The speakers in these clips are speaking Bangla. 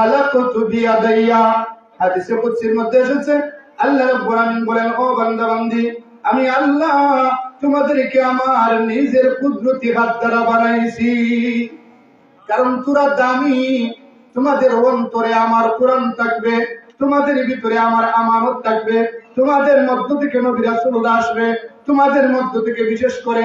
খালাকতু বিয়াদাইয়া হাদিসে কুদসির মধ্যে এসেছে, আল্লাহ রাব্বুল আলামিন বলেন, ও আমি আল্লাহ তোমাদেরকে আমার নিজের কুদরতি হাত দ্বারা বানাইছি। কারণ তোরা দামি, তোমাদের অন্তরে আমার কোরআন থাকবে, তোমাদের ভিতরে আমার আমানত থাকবে, তোমাদের মধ্য থেকে নবী রাসূলুল্লাহ আসবে, তোমাদের মধ্য থেকে বিশেষ করে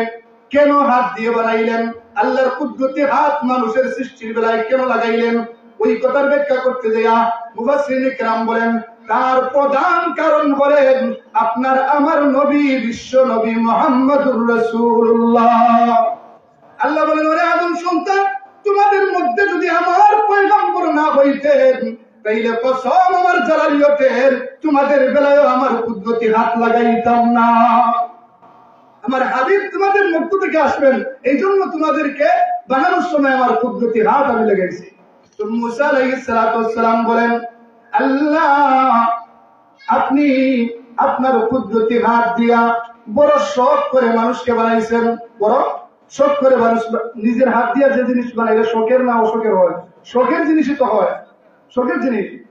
কেন হাত দিয়ে বানাইলেন? আল্লাহর কুদরতি হাত মানুষের সৃষ্টির বেলায় কেন লাগাইলেন? ওই কথার ব্যাখ্যা করতে যাইয়া মুবাসিনী কেরাম বলেন, তার প্রধান কারণ বলেন আপনার আমার নবী, বিশ্ব নবী মোহাম্মদুর রাসূলুল্লাহ। আল্লাহ বলেন, ওরে আদম সন্তান, তোমাদের মধ্যে যদি আমার পয়গম্বর না হইতেন, তাইলে কসম আমার জালালিয়তের তোমাদের বেলায় আমার উদ্ধতি হাত লাগাইতাম না। আমার হাবিব তোমাদের মধ্য থেকে আসবেন এই জন্য তোমাদেরকে বানানোর সময় আমার কুদরতি হাত আমি লাগাইছি। নিজের হাত দিয়া যে জিনিস বানাইলে শখের না অশোকের হয়? শখের জিনিসই তো হয়। শখের জিনিস।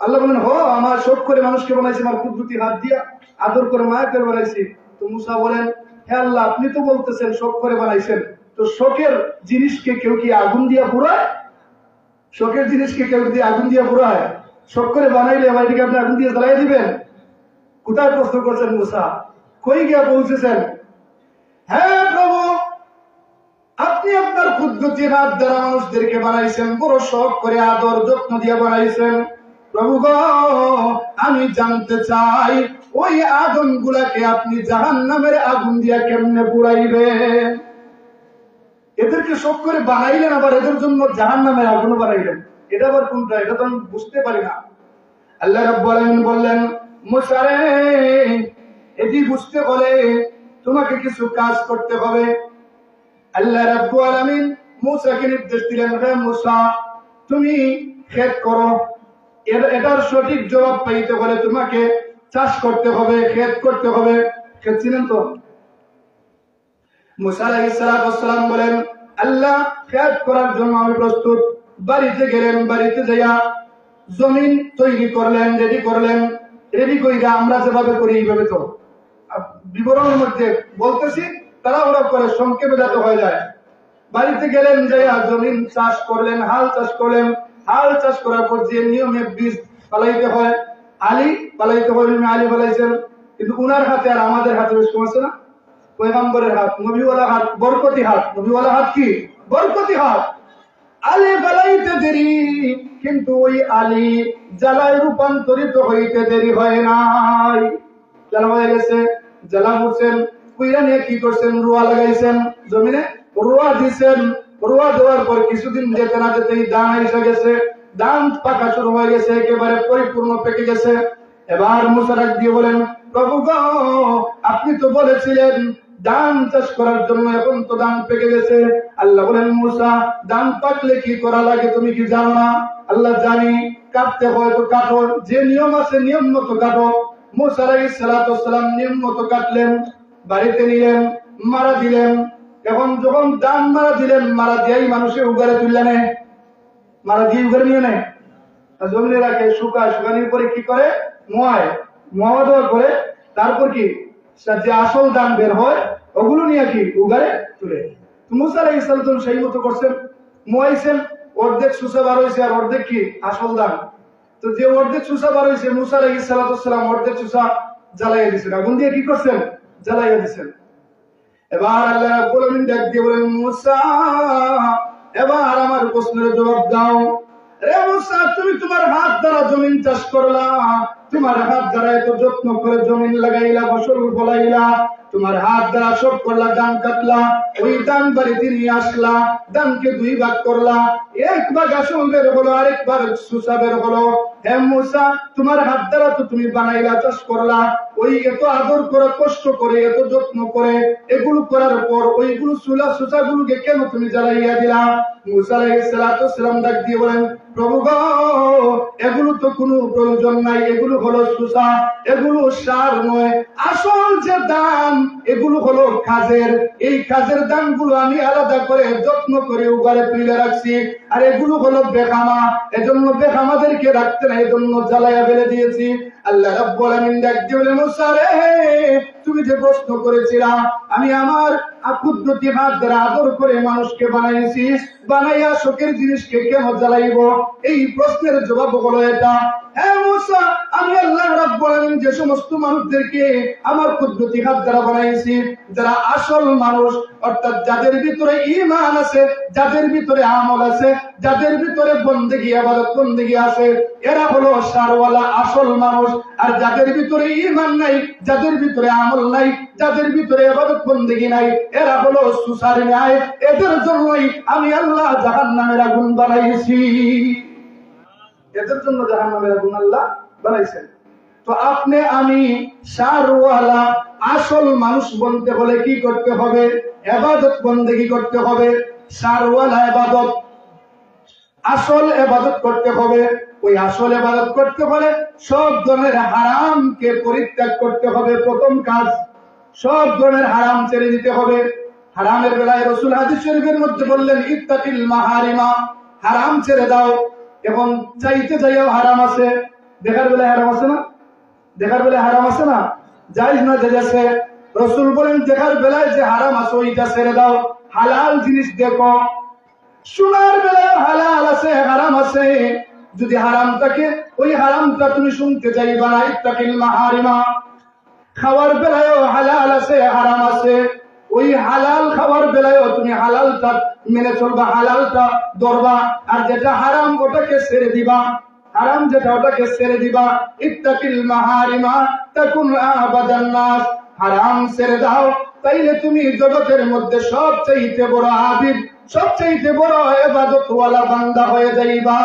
আল্লাহ বলেন, হো, আমার শখ করে মানুষকে বানাইছি, আমার কুদরতি হাত দিয়া আদর করে, মায়া করে বানাইছি। তো মুসা বলেন, হে আল্লাহ, আপনি তো বলতেছেন শখ করে বানাইছেন। তো শখের জিনিসকে কেউ কি আগুন দিয়া পুরায় শখের জিনিসকে কেউ দিয়ে আগুন দিয়ে পুরায় শখ করে বানাইলে আমার এটাকে আপনি আগুন দিয়ে জ্বালাই দিবেন? কোথায় প্রশ্ন করছেন মুসা? কই গিয়া পৌঁছেছেন? হ্যাঁ প্রভু, আপনি আপনার কুদরতি হাত দ্বারা মানুষদেরকে বানাইছেন, বড় শখ করে আদর যত্ন দিয়ে বানাইছেন। প্রভু গো, আমি জানতে চাই, ওই আগুন গুলাকে আপনি জাহান নামের আগুন দিয়া কেমনে পুরাইবেন? এদেরকে শোক করে বানাইলেন, আবার এদের জন্য জাহান নামের আগুন বানাইলেন। এটা আবার কোনটা? এটা তো আমি বুঝতে পারি না। আল্লাহ রাব্বুল বললেন মুসারে এটি বুঝতে হলে তোমাকে কিছু কাজ করতে হবে। আল্লাহ রাব্বুল আলামিন মুসাকে নির্দেশ দিলেন, হে মুসা, তুমি ক্ষেত করো। এটার সঠিক জবাব পাইতে হলে তোমাকে চাষ করতে হবে ক্ষেত করতে হবে। ক্ষেত ছিলেন তো? বলেন, আল্লাহ খেয়াল করার জন্য আমি প্রস্তুত। বাড়িতে গেলেন, বাড়িতে যাইয়া জমিন তৈরি করলেন রেডি করলেন। রেডি আমরা যেভাবে করি এইভাবে তো বিবরণের মধ্যে বলতেছি তারা ওরা করে সংক্ষেপে যাতে হয়ে যায়। বাড়িতে গেলেন, যাইয়া জমিন চাষ করলেন, হাল চাষ করলেন। হাল চাষ করার পর যে নিয়মে বীজ পালাইতে হয়, আলি পালাইতে হয় আলি পালাইছেন কিন্তু উনার হাতে আর আমাদের হাতে আছে না? পয়গম্বরের হাত নবীওয়ালা হাত বরকতি হাত। নবীওয়ালা হাত কি? বরকতি হাত। আলে জ্বালাইতে দেরি, কিন্তু ওই আলি জ্বালায় রূপান্তরিত হইতে দেরি হয় নাই। জ্বালা হয়ে গেছে, জ্বালা মুছেন কুইরা নিয়ে কি করছেন? রুয়া লাগাইছেন জমিনে। রুয়া দিছেন, রুয়া দেওয়ার পর কিছুদিন যেতে না যেতেই দান এসে গেছে। দান পাকা শুরু হয়ে গেছে, একেবারে পরিপূর্ণ পেকে গেছে। এবার মুসারাক দিয়ে বলেন, প্রভু গো, আপনি তো বলেছিলেন ধান চাষ করার জন্য এখন তো ধান পেকে গেছে। আল্লাহ বলেন, মুসা, ধান পাকলে কি করা লাগে তুমি কি জানো না? আল্লাহ জানি, কাটতে হয় তো কাটো। যে নিয়ম আছে, নিয়ম মতো কাটো। মুসা আলাইহিস সালাতু ওয়াসসালাম নিয়ম মতো কাটলেন, বাড়িতে নিলেন, মারা দিলেন। এখন যখন ধান মারা দিলেন, মারা দিয়াই মানুষের উগারে তুললেন মারা দিয়ে উগারে নিয়ে নেয় জমিনে রাখে, শুকায়, শুকানোর পরে কি করে? মোয়ায়। মোয়া দেওয়ার পরে তারপর কি? যে আসল দান বের হয়, ওগুলো নিয়ে কি উগারে মুসা আলাইহিস সালাম সেই মতো করছেন মোয়াইছেন অর্ধেক সুসা বার হয়েছে আর অর্ধেক কি আসল দান তো যে অর্ধেক সুসা বার হয়েছে মুসা অর্ধেক সুসা জ্বালাইয়া দিছেন। আগুন দিয়ে কি করছেন? জ্বালাইয়া দিছেন। এবার আল্লাহ রাব্বুল ডাক দিয়ে বলেন, মুসা, এবার আমার প্রশ্নের জবাব দাও। রে মুসা, তুমি তোমার হাত দ্বারা জমিন চাষ করলা। তোমার হাত দ্বারা এত যত্ন করে জমিন লাগাইলা, ফসল ফলাইলা। তোমার হাত দ্বারা সব করলা দান কাটলা, ওই দান বাড়িতে নিয়ে আসলা দানকে দুই ভাগ করলা। এক ভাগ আসল বের হলো, আরেক ভাগ সুসা বের হলো। হে তোমার হাত দ্বারা তো তুমি বানাইলা চাষ করলা। ওই এত আদর করে, কষ্ট করে, এত যত্ন করে, এগুলো করার পর ওইগুলো চুলা সুচা গুলোকে কেন তুমি জ্বালাইয়া দিলা? আলাইহিসসালাম ডাক দিয়ে বলেন, প্রভু এগুলো তো কোনো প্রয়োজন নাই, এগুলো হলো সুসা এগুলো সার নয় আসল যে দাম, এগুলো হলো কাজের। এই কাজের দামগুলো আমি আলাদা করে যত্ন করে উগারে তুলে রাখছি। আর এগুলো হলো বেকামা এজন্য বেকামাদেরকে রাখতে না এজন্য জ্বালাইয়া ফেলে দিয়েছি। আল্লাহ রাব্বুল আলামিন ডাক বলে, মুসা রে, তুমি যে প্রশ্ন করেছিলা, আমি আমার কুদরতি হাত দ্বারা আদর করে মানুষকে বানাইছি, বানাইয়া শোকের জিনিসকে কেন জ্বালাইব? এই প্রশ্নের জবাব এটা। আমি আল্লাহ যে সমস্ত মানুষদেরকে আমার কুদরতি হাত দ্বারা বানাইছি, যারা আসল মানুষ, অর্থাৎ যাদের ভিতরে ঈমান আছে, যাদের ভিতরে আমল আছে, যাদের ভিতরে বন্দেগী, আবাদত বন্দেগী আছে, এরা হলো সারওয়ালা আসল মানুষ আর যাদের ভিতরে ঈমান নাই, যাদের ভিতরে আমল নাই, যাদের ভিতরে বন্দেগী নাই, এরা হলো সুসার ন্যায়। এদের জন্যই আমি আল্লাহ জাহান্নামের আগুন বানাইছি। এদের জন্য জাহান্নামের আগুন আল্লাহ বানাইছেন। তো আপনি, আমি সারওয়ালা আসল মানুষ বলতে হলে কি করতে হবে? এবাদত বন্দেগী করতে হবে। সারওয়ালা এবাদত, আসল এবাদত করতে হবে। ওই আসল এবাদত করতে হলে সব ধরনের হারামকে পরিত্যাগ করতে হবে প্রথম কাজ। সব ধরনের হারাম ছেড়ে দিতে হবে। হারামের বেলায় রসুল হাদিস শরীফের মধ্যে বললেন, ইত্তাকিল মাহারিমা হারাম ছেড়ে দাও এবং চাইতে চাইও হারাম আছে। দেখার বেলায় হারাম আছে না? দেখার বেলায় হারাম আছে না? যাই না যে যাচ্ছে রসুল বলেন, দেখার বেলায় যে হারাম আছে, ওইটা ছেড়ে দাও। হালাল জিনিস দেখো। শোনার বেলায় হালাল আছে, হারাম আছে। যদি হারাম থাকে ওই হারামটা তুমি শুনতে চাইবা না, ইত্তাকিল মাহারিমা। খাওয়ার বেলায়ও হালাল আছে, হারাম আছে। ওই হালাল খাওয়ার বেলায়ও তুমি হালালটা মেনে চলবা, হালালটা ধরবা। আর যেটা হারাম, ওটাকে ছেড়ে দিবা। হারাম যেটা, ওটাকে ছেড়ে দিবা। ইত্তাকিল মাহারিমা তাকুন আবাদান নাস। হারাম ছেড়ে দাও, তাইলে তুমি জগতের মধ্যে সবচাইতে বড় আবিদ, সবচাইতে বড় এবাদত ওয়ালা বান্দা হয়ে যাইবা।